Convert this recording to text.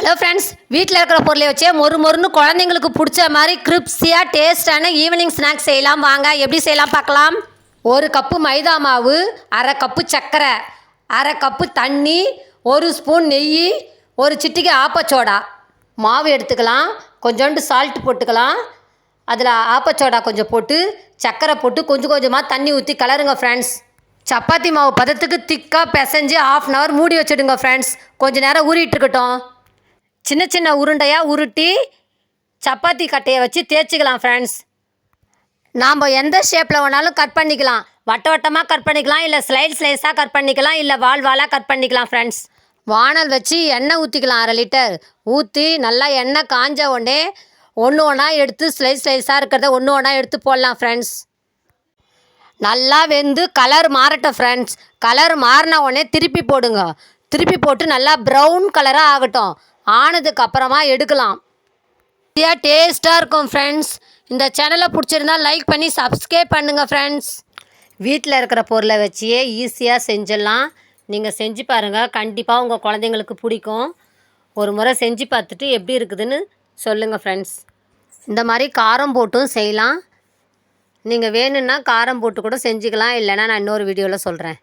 Hello friends வீட்டில் இருக்கிற பொருளை வச்சே மொறு மொறுன்னு குழந்தைங்களுக்கு பிடிச்ச மாதிரி கிரிப்ஸியாக டேஸ்டான ஈவினிங் ஸ்நாக்ஸ் செய்யலாம். வாங்க எப்படி செய்யலாம் பார்க்கலாம்? ஒரு கப்பு மைதா மாவு அரை கப்பு சர்க்கரை அரை கப்பு தண்ணி ஒரு ஸ்பூன் நெய் ஒரு சிட்டிக்கு ஆப்பச்சோடா. மாவு எடுத்துக்கலாம். கொஞ்சோண்டு சால்ட் போட்டுக்கலாம். அதில் ஆப்பச்சோடா கொஞ்சம் போட்டு சர்க்கரை போட்டு கொஞ்சம் கொஞ்சமாக தண்ணி ஊற்றி கலருங்க ஃப்ரெண்ட்ஸ் சப்பாத்தி மாவு பதத்துக்கு திக்காக பிசைஞ்சு ஆஃப் அன் ஹவர் மூடி வச்சுடுங்க ஃப்ரெண்ட்ஸ் கொஞ்சம் நேரம் ஊறிட்டு இருக்கட்டும். சின்ன சின்ன உருண்டையாக உருட்டி சப்பாத்தி கட்டையை வச்சு தேய்ச்சிக்கலாம் ஃப்ரெண்ட்ஸ் நாம் எந்த ஷேப்பில் வேணாலும் கட் பண்ணிக்கலாம். வட்ட வட்டமாக கட் பண்ணிக்கலாம் இல்லை ஸ்லைஸ் ஸ்லைஸாக கட் பண்ணிக்கலாம் இல்லை வால் வாலாக கட் பண்ணிக்கலாம் ஃப்ரெண்ட்ஸ் வானல் வச்சு எண்ணெய் ஊற்றிக்கலாம் அரை லிட்டர் ஊற்றி நல்லா எண்ணெய் காஞ்ச உடனே ஒன்று ஒன்றா எடுத்து ஸ்லைஸ் ஸ்லைஸாக இருக்கிறத ஒன்று ஒன்றா எடுத்து போடலாம் ஃப்ரெண்ட்ஸ் நல்லா வெந்து கலர் மாறட்டும் ஃப்ரெண்ட்ஸ் கலர் மாறின உடனே திருப்பி போடுங்க. திருப்பி போட்டு நல்லா ப்ரௌன் கலராக ஆகட்டும். ஆனதுக்கு அப்புறமா எடுக்கலாம். டேஸ்ட்டாக இருக்கும் ஃப்ரெண்ட்ஸ் இந்த சேனலை பிடிச்சிருந்தா லைக் பண்ணி சப்ஸ்கிரைப் பண்ணுங்கள் ஃப்ரெண்ட்ஸ் வீட்டில் இருக்கிற பொருளை வச்சியே ஈஸியாக செஞ்சிடலாம். நீங்கள் செஞ்சு பாருங்கள் கண்டிப்பாக உங்கள் குழந்தைங்களுக்கு பிடிக்கும். ஒரு முறை செஞ்சு பார்த்துட்டு எப்படி இருக்குதுன்னு சொல்லுங்கள் ஃப்ரெண்ட்ஸ் இந்த மாதிரி காரம் போட்டும் செய்யலாம். நீங்கள் வேணும்னா காரம் போட்டு கூட செஞ்சுக்கலாம். இல்லைன்னா நான் இன்னொரு வீடியோவில் சொல்கிறேன்